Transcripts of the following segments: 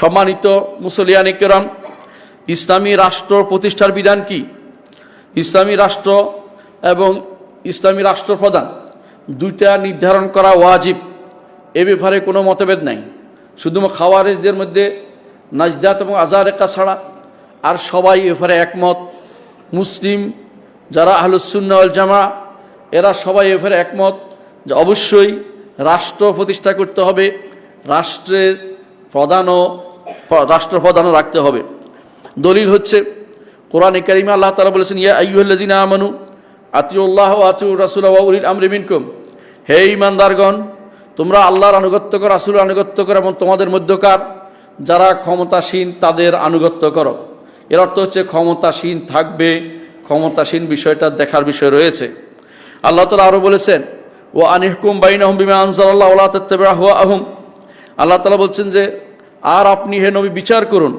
সম্মানিত মুসলিয়ানি কেরাম ইসলামী রাষ্ট্র প্রতিষ্ঠার বিধান কি? ইসলামী রাষ্ট্র এবং ইসলামী রাষ্ট্রপ্রধান দুইটা নির্ধারণ করা ওয়াজিব। এ ব্যাপারে কোনো মতভেদ নাই। শুধুমাত্র খাওয়ারেজদের মধ্যে নাজদাত এবং আজারেকা ছাড়া আর সবাই এ ব্যাপারে একমত। মুসলিম যারা আহলুসুন্নাল জামা এরা সবাই এ ব্যাপারে একমত যে অবশ্যই রাষ্ট্র প্রতিষ্ঠা করতে হবে। রাষ্ট্রের প্রধানও রাষ্ট্রপ্রধানও রাখতে হবে। দলিল হচ্ছে, কোরআন কারিমা আল্লাহ তালা বলেছেন, ইয়া আইয়ুল্লাদিনা আমানু আতিউল্লাহ আতিউ রাসুল্লাহ উলিল আমরি মিনকুম। হে ইমানদারগণ তোমরা আল্লাহর আনুগত্য করো, রাসুলের আনুগত্য করো এবং তোমাদের মধ্যকার যারা ক্ষমতাসীন তাদের আনুগত্য করো। এর অর্থ হচ্ছে, ক্ষমতাসীন থাকবে, ক্ষমতাসীন বিষয়টা দেখার বিষয় রয়েছে। আল্লাহ তালা আরও বলেছেন ও আনিহকুম বাইন আহম বিমা আনসাল্লাহ আল্লাহ আহম আল্লাহ তালা বলছেন যে আর আপনি হে নবী বিচার করুন,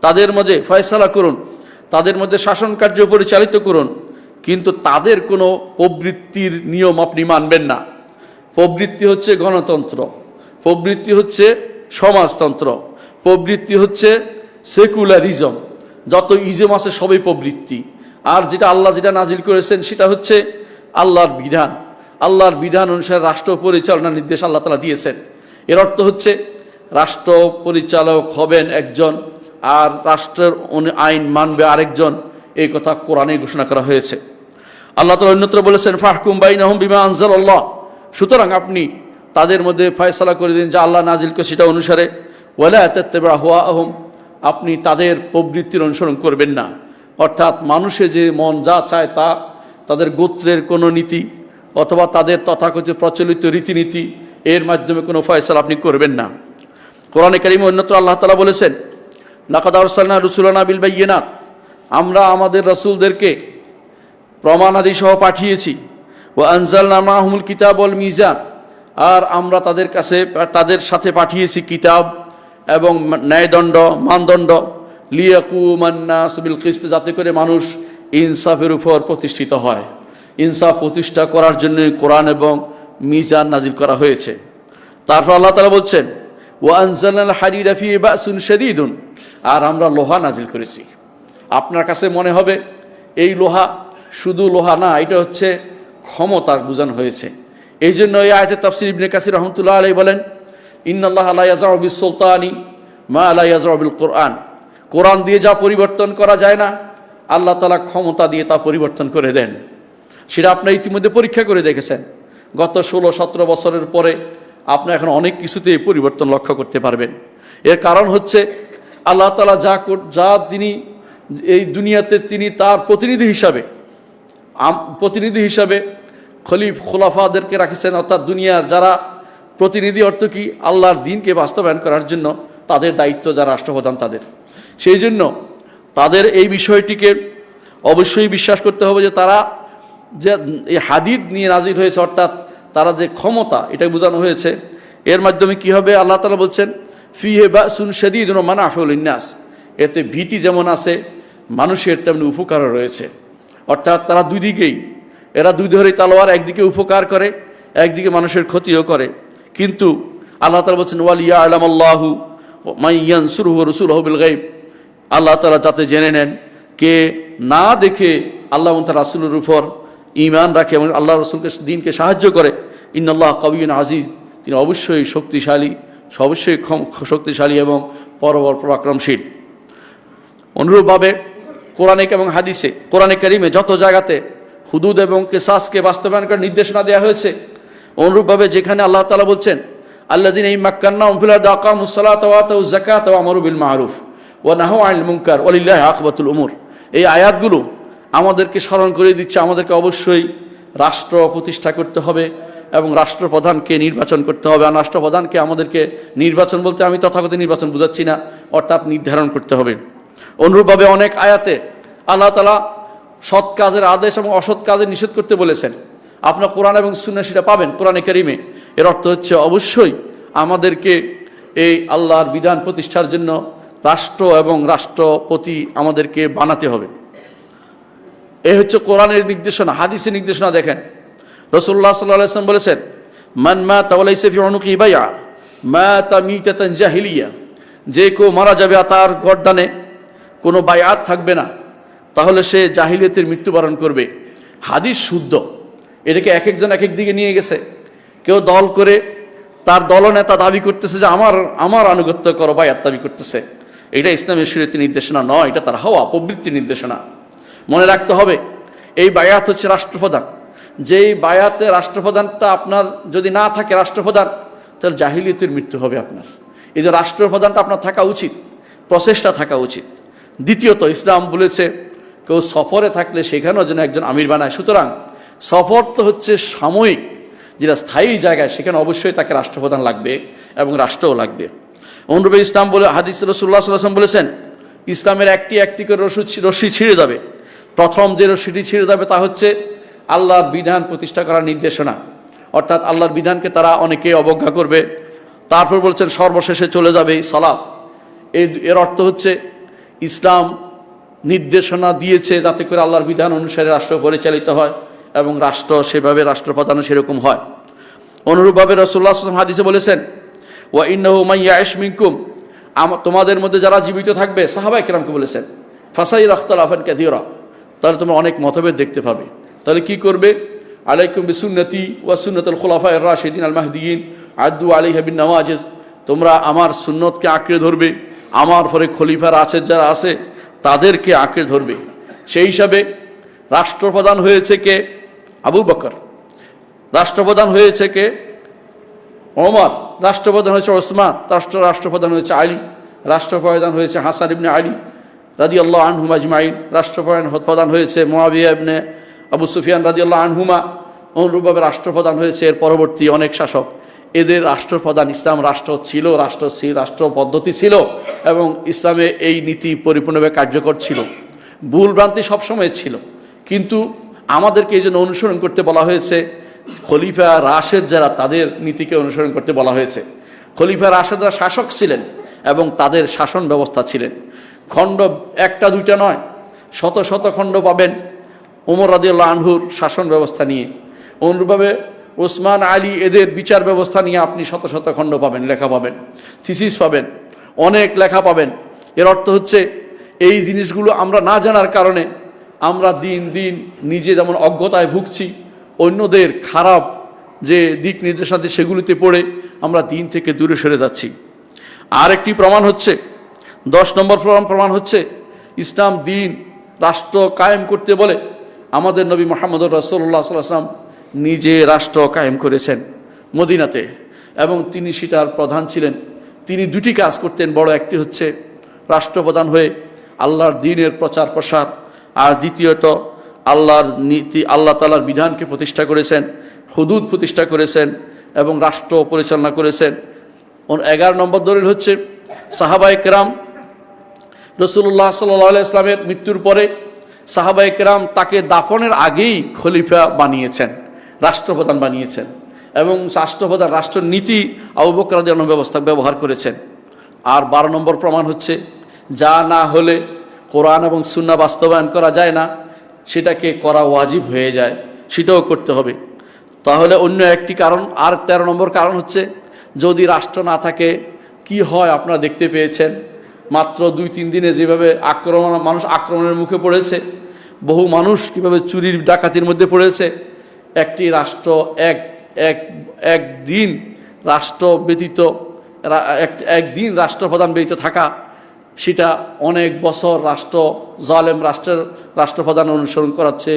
তাদের মাঝে ফয়সালা করুন, তাদের মধ্যে শাসন কার্য পরিচালিত করুন, কিন্তু তাদের কোনো প্রবৃত্তির নিয়ম আপনি মানবেন না। প্রবৃত্তি হচ্ছে গণতন্ত্র, প্রবৃত্তি হচ্ছে সমাজতন্ত্র, প্রবৃত্তি হচ্ছে সেকুলারিজম। যত ইজম আছে সবই প্রবৃত্তি। আর যেটা আল্লাহ যেটা নাজিল করেছেন, সেটা হচ্ছে আল্লাহর বিধান। আল্লাহর বিধান অনুসারে রাষ্ট্র পরিচালনার নির্দেশ আল্লাহ তালা দিয়েছেন। এর অর্থ হচ্ছে রাষ্ট্র পরিচালক হবেন একজন, আর রাষ্ট্রের আইন মানবে আরেকজন। এই কথা কোরআনে ঘোষণা করা হয়েছে। আল্লাহ তালা অন্যত্র বলেছেন, ফাহকুম বাইন আহম বিমা আনজাল আল্লাহ সুতরাং আপনি তাদের মধ্যে ফয়সালা করে দিন যা আল্লাহ নাজিলকে সেটা অনুসারে। ওয়ালা তেত্তেবা হুয়া আহম আপনি তাদের প্রবৃত্তির অনুসরণ করবেন না। অর্থাৎ মানুষে যে মন যা চায় তা, তাদের গোত্রের কোনো নীতি অথবা তাদের তথাকথিত প্রচলিত রীতিনীতি, এর মাধ্যমে কোনো ফয়সালা আপনি করবেন না। কোরআনে কারিমে অন্যত্র আল্লাহ তালা বলেছেন, লাকাদ আরসালনা রসুলানা বিল বাইয়িনাত আমরা আমাদের রসুলদেরকে প্রমাণাদি সহ পাঠিয়েছি ও আনজালনা মাহমুল কিতাব অল মিজান আর আমরা তাদের কাছে, তাদের সাথে পাঠিয়েছি কিতাব এবং ন্যায়দণ্ড, মানদণ্ড লিয়াকু মান্না সবিল কিস্ত যাতে করে মানুষ ইনসাফের উপর প্রতিষ্ঠিত হয়। ইনসাফ প্রতিষ্ঠা করার জন্য কোরআন এবং মিজান নাজিল করা হয়েছে। তারপর আল্লাহ তালা বলছেন ও আনজাল হাদিদ আফি বাসুন শদীদুন। আর আমরা লোহা নাজিল করেছি। আপনার কাছে মনে হবে, এই লোহা শুধু লোহা না, এটা হচ্ছে ক্ষমতার বোঝানো হয়েছে। এই জন্য এই আয়তে তাফসির ইবনে কাসির রহমতুল্লাহ আলাই বলেন, ইন্নাল্লাহ আল্লাহ ইয়াজাবিল সুলতানি মা আল্লাহ ইয়াজাবিল কোরআন কোরআন দিয়ে যা পরিবর্তন করা যায় না, আল্লাহ তালা ক্ষমতা দিয়ে তা পরিবর্তন করে দেন। সেটা আপনার ইতিমধ্যে পরীক্ষা করে দেখেছেন। গত ষোলো সতেরো বছরের পরে আপনি এখন অনেক কিছুতেই পরিবর্তন লক্ষ্য করতে পারবেন। এর কারণ হচ্ছে আল্লাহ তালা যা যা তিনি এই দুনিয়াতে তিনি তার প্রতিনিধি হিসাবে প্রতিনিধি হিসাবে খলিফ খোলাফাদেরকে রাখেছেন, অর্থাৎ দুনিয়ার যারা প্রতিনিধি অর্থ কি? আল্লাহর দিনকে বাস্তবায়ন করার জন্য তাদের দায়িত্ব যারা রাষ্ট্রপ্রধান তাদের। সেই জন্য তাদের এই বিষয়টিকে অবশ্যই বিশ্বাস করতে হবে যে তারা যে এই হাদিদ নিয়ে নাজির হয়েছে, অর্থাৎ তারা যে ক্ষমতা, এটা বোঝানো হয়েছে। এর মাধ্যমে কি হবে? আল্লাহ তালা বলছেন ফি হে বা সুন সেদিন মানা আফুল ইন্নাস এতে ভীতি যেমন আছে, মানুষের তেমনি উপকারও রয়েছে। অর্থাৎ তারা দুই দিকেই, এরা দুই ধরে তালোয়ার, একদিকে উপকার করে, একদিকে মানুষের ক্ষতিও করে। কিন্তু আল্লাহ তালা বলছেন ওয়ালিয়া আলাম আল্লাহু মাইয়ান সুরুহ রসুল হবিল গাইব আল্লাহ তালা যাতে জেনে নেন, কে না দেখে আল্লাহ তার রাসুলের উপর ইমান রাখে এবং আল্লাহ রসুলকে দিনকে সাহায্য করে। ইন্নআল্লাহ কবিন আজিজ। তিনি অবশ্যই শক্তিশালী অবশ্যই শক্তিশালী এবং পরবর পরাক্রমশীল। অনুরূপভাবে কোরআনিক এবং হাদিসে, কোরআনে কারিমে যত জায়গাতে হুদুদ এবং কেসাসকে বাস্তবায়ন করার নির্দেশনা দেওয়া হয়েছে, অনুরূপভাবে যেখানে আল্লাহ তালা বলছেন আল্লাহ দিন এই মাক্কান্না উমফিলা দাকা মুসালাত জাকাত আমরুবিল মারুফ ও নাহ আইল মুঙ্কার ওলিল্লাহ আকবাতুল উমর। এই আয়াতগুলো আমাদেরকে স্মরণ করে দিচ্ছে, আমাদেরকে অবশ্যই রাষ্ট্র প্রতিষ্ঠা করতে হবে এবং রাষ্ট্রপ্রধানকে নির্বাচন করতে হবে। আর রাষ্ট্রপ্রধানকে আমাদেরকে নির্বাচন বলতে আমি তথাগত নির্বাচন বুঝাচ্ছি না, অর্থাৎ নির্ধারণ করতে হবে। অনুরূপভাবে অনেক আয়াতে আল্লাহ তালা সৎ কাজের আদেশ এবং অসৎ কাজে নিষেধ করতে বলেছেন। আপনার কোরআন এবং সুন্না সেটা পাবেন কোরআনে কারিমে। এর অর্থ হচ্ছে অবশ্যই আমাদেরকে এই আল্লাহর বিধান প্রতিষ্ঠার জন্য রাষ্ট্র এবং রাষ্ট্রপতি আমাদেরকে বানাতে হবে। এ হচ্ছে কোরআনের নির্দেশনা, হাদিসের নির্দেশনা দেখেন। রসুল্লাহ সাল্লাম বলেছেন, মান মা তাওয়ালাইসে ফি অনুকি বাইয়া মা তা মিতাতান জাহিলিয়া, যে কেউ মারা যাবে আর তার গরদানে কোনো বায়াত থাকবে না, তাহলে সে জাহিলিয়তের মৃত্যুবরণ করবে। হাদিস শুদ্ধ। এটাকে এক একজন এক দিকে নিয়ে গেছে। কেউ দল করে তার দলনেতা দাবি করতেছে যে, আমার আমার আনুগত্য করো বায়াত দাবি করতেছে। এটা ইসলামের শরীয়তের নির্দেশনা নয়, এটা তার হাওয়া, প্রবৃত্তির নির্দেশনা। মনে রাখতে হবে, এই বায়াত হচ্ছে রাষ্ট্রপ্রধান। যেই বায়াতে রাষ্ট্রপ্রধানটা আপনার যদি না থাকে রাষ্ট্রপ্রধান, তাহলে জাহিলিয়তের মৃত্যু হবে আপনার। এই যে রাষ্ট্রপ্রধানটা আপনার থাকা উচিত, প্রচেষ্টা থাকা উচিত। দ্বিতীয়ত, ইসলাম বলেছে, কেউ সফরে থাকলে সেখানেও যেন একজন আমির বানায়। সুতরাং সফর তো হচ্ছে সাময়িক, যেটা স্থায়ী জায়গায়, সেখানে অবশ্যই তাকে রাষ্ট্রপ্রধান লাগবে এবং রাষ্ট্রও লাগবে। অনুরূপে ইসলাম বলে, হাদিস রসুল্লাহ সাল্লাম বলেছেন, ইসলামের একটি একটি করে রসু রশ্মি ছিঁড়ে যাবে। প্রথম যে রশ্মিটি ছিঁড়ে যাবে তা হচ্ছে আল্লাহর বিধান প্রতিষ্ঠা করার নির্দেশনা। অর্থাৎ আল্লাহর বিধানকে তারা অনেকে অবজ্ঞা করবে। তারপর বলছেন, সর্বশেষে চলে যাবে এই সলাপ এর অর্থ হচ্ছে ইসলাম নির্দেশনা দিয়েছে যাতে করে আল্লাহর বিধান অনুসারে রাষ্ট্র পরিচালিত হয় এবং রাষ্ট্র সেভাবে রাষ্ট্রপ্রধানও সেরকম হয়। অনুরূপভাবে রসুল্লাহ আসলাম হাদিসে বলেছেন, ওয়া ইন্নাহু মাইয়া তোমাদের মধ্যে যারা জীবিত থাকবে সাহাবাই কিরামকে বলেছেন ফাসাই আফান ক্যাদিওরা তাহলে তোমরা অনেক মতভেদ দেখতে পাবে। তাহলে কি করবে? আলাইকুম বিসুন্নতি ওয়া সুন্নতুল খোলাফা রাশিদিন আল মাহদিন আদু আলী হাবিন নওয়াজেস তোমরা আমার সুন্নতকে আঁকড়ে ধরবে। আমার পরে খলিফার আছে, যারা আছে, তাদেরকে আঁকড়ে ধরবে। সেই হিসাবে রাষ্ট্রপ্রধান হয়েছে কে? আবু বকর। রাষ্ট্রপ্রধান হয়েছে কে? ওমর। রাষ্ট্রপ্রধান হয়েছে ওসমান। রাষ্ট্র রাষ্ট্রপ্রধান হয়েছে আলী। রাষ্ট্রপ্রধান হয়েছে হাসান ইবনে আলী। রাদি আল্লাহ আনহুম আজমাইন। রাষ্ট্রপ্রধান প্রধান হয়েছে মোয়াবিয়া ইবনে আবু সুফিয়ান রাদি আল্লাহ আনহুমা। অনুরূপভাবে রাষ্ট্রপ্রধান হয়েছে এর পরবর্তী অনেক শাসক। এদের রাষ্ট্রপ্রধান ইসলাম রাষ্ট্র ছিল, রাষ্ট্র রাষ্ট্র পদ্ধতি ছিল এবং ইসলামে এই নীতি পরিপূর্ণভাবে কার্যকর ছিল। ভুল ভ্রান্তি সবসময় ছিল। কিন্তু আমাদেরকে এই জন্য অনুসরণ করতে বলা হয়েছে, খলিফা রাশেদ যারা তাদের নীতিকে অনুসরণ করতে বলা হয়েছে। খলিফা রাশেদরা শাসক ছিলেন এবং তাদের শাসন ব্যবস্থা ছিলেন। খণ্ড একটা, দুইটা নয়, শত শত খণ্ড পাবেন ওমর রাদিউল্লাহ আনহুর শাসন ব্যবস্থা নিয়ে। অনুরূপভাবে ওসমান আলী এদের বিচার ব্যবস্থা নিয়ে আপনি শত শত খণ্ড পাবেন, লেখা পাবেন, থিসিস পাবেন, অনেক লেখা পাবেন। এর অর্থ হচ্ছে, এই জিনিসগুলো আমরা না জানার কারণে আমরা দিন দিন নিজে যেমন অজ্ঞতায় ভুগছি, অন্যদের খারাপ যে দিক নির্দেশাদি সেগুলিতে পড়ে আমরা দিন থেকে দূরে সরে যাচ্ছি। আর একটি প্রমাণ হচ্ছে দশ নম্বর প্রমাণ হচ্ছে ইসলাম, দিন, রাষ্ট্র কায়েম করতে বলে আমাদের নবী মোহাম্মদ রসল্লা সাল্লাম নিজে রাষ্ট্র কায়েম করেছেন মদিনাতে এবং তিনি সেটার প্রধান ছিলেন। তিনি দুটি কাজ করতেন। বড় একটি হচ্ছে রাষ্ট্রপ্রধান হয়ে আল্লাহর দিনের প্রচার প্রসার আর দ্বিতীয়ত আল্লাহর নীতি আল্লাহ তালার বিধানকে প্রতিষ্ঠা করেছেন, হুদুদ প্রতিষ্ঠা করেছেন এবং রাষ্ট্র পরিচালনা করেছেন। এগারো নম্বর দলিল হচ্ছে সাহাবাই কেরাম রসুল্লাহ সাল্লাহ ইসলামের মৃত্যুর পরে সাহাবাই কেরাম তাকে দাফনের আগেই খলিফা বানিয়েছেন, রাষ্ট্রপ্রধান বানিয়েছেন এবং রাষ্ট্রপ্রধান রাষ্ট্রনীতি আবুবকরাদের ব্যবস্থা ব্যবহার করেছেন। আর বারো নম্বর প্রমাণ হচ্ছে, যা না হলে কোরআন এবং সুন্না বাস্তবায়ন করা যায় না, সেটাকে করা ওয়াজিব হয়ে যায়, সেটাও করতে হবে। তাহলে অন্য একটি কারণ, আর তেরো নম্বর কারণ হচ্ছে, যদি রাষ্ট্র না থাকে, কি হয় আপনারা দেখতে পেয়েছেন? মাত্র দুই, তিন দিনে যেভাবে আক্রমণ, মানুষ আক্রমণের মুখে পড়েছে, বহু মানুষ কীভাবে চুরির ডাকাতির মধ্যে পড়েছে, একটি রাষ্ট্র এক এক, একদিন রাষ্ট্র ব্যতীত একদিন রাষ্ট্রপ্রধান ব্যতীত থাকা, সেটা অনেক বছর রাষ্ট্র, জালেম রাষ্ট্রের রাষ্ট্রপ্রধান অনুসরণ করাচ্ছে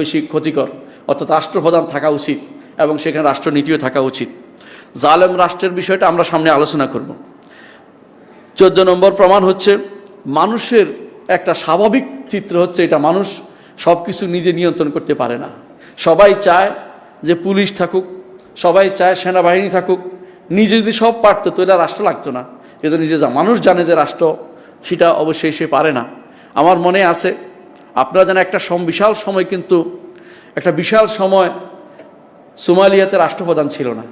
বেশি ক্ষতিকর। অর্থাৎ রাষ্ট্রপ্রধান থাকা উচিত এবং সেখানে রাষ্ট্রনীতিও থাকা উচিত। জালেম রাষ্ট্রের বিষয়টা আমরা সামনে আলোচনা করব। চোদ্দ নম্বর প্রমাণ হচ্ছে, মানুষের একটা স্বাভাবিক চিত্র হচ্ছে এটা, মানুষ সব কিছু নিজে নিয়ন্ত্রণ করতে পারে না। সবাই চায় যে পুলিশ থাকুক, সবাই চায় সেনাবাহিনী থাকুক, নিজে যদি সব পারতো তো এটা রাষ্ট্র লাগতো না। কিন্তু নিজে যা, মানুষ জানে যে রাষ্ট্র, সেটা অবশ্যই সে পারে না। আমার মনে আছে, আপনারা যেন একটা বিশাল সময় কিন্তু, একটা বিশাল সময় সোমালিয়াতে রাষ্ট্রপ্রধান ছিল না।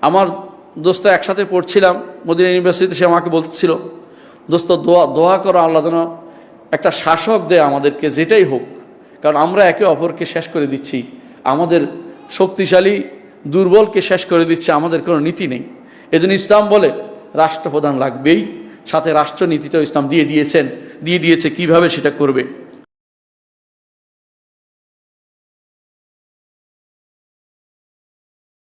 আমার দোস্ত, একসাথে পড়ছিলাম, মদিনা ইউনিভার্সিটিতে সে আমাকে বলছিল, দোস্ত, দোয়া দোয়া করো আল্লাহ যেন একটা শাসক দেয় আমাদেরকে, যেটাই হোক। কারণ আমরা একে অপরকে শেষ করে দিচ্ছি। আমাদের শক্তিশালী, দুর্বলকে শেষ করে দিচ্ছে, আমাদের কোনো নীতি নেই। এজন্য ইসলাম বলে, রাষ্ট্রপ্রধান লাগবেই। সাথে রাষ্ট্রনীতিটাও ইসলাম দিয়ে দিয়েছেন, দিয়ে দিয়েছে, কীভাবে সেটা করবে?